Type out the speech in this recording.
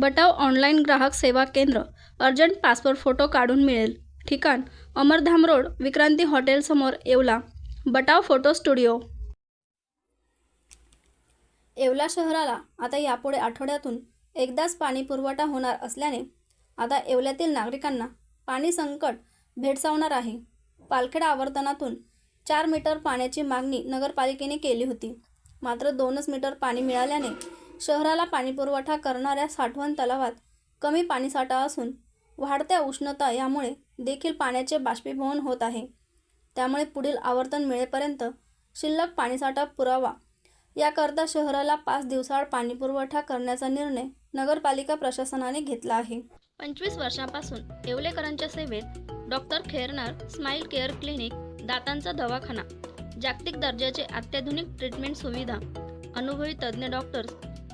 बटाव online ग्राहक सेवा केंद्र अर्जंट पासपोर्ट फोटो काढून मिळेल. ठिकाण अमरधाम रोड विक्रांती हॉटेलसमोर Yeola. Batav photo studio. Yeola शहराला आता यापुढे आठवड्यातून एकदाच पाणी पुरवठा होणार असल्याने आता येवल्यातील नागरिकांना पाणी संकट भेडसावणार आहे. पालखेडा आवर्तनातून चार मीटर पाण्याची मागणी नगरपालिकेने केली होती. मात्र दोनच मीटर पाणी मिळाल्याने शहराला पाणीपुरवठा करणाऱ्या साठवण तलावात कमी पाणीसाठा असून वाढत्या उष्णता यामुळे देखील पाण्याचे बाष्पीभवन होत आहे. त्यामुळे पुढील आवर्तन मिळेपर्यंत शिल्लक पाणीसाठा पुरावा. याकरता शहराला पाच दिवसाआड पाणीपुरवठा करण्याचा निर्णय नगरपालिका प्रशासनाने घेतला आहे. पंचवीस वर्षापासून येवलेकरांच्या सेवेत doctor Khernar smile care clinic दातांचा दवाखाना जागतिक दर्जाचे अत्याधुनिक ट्रीटमेंट सुविधा अनुभवी तज्ज्ञ डॉक्टर्स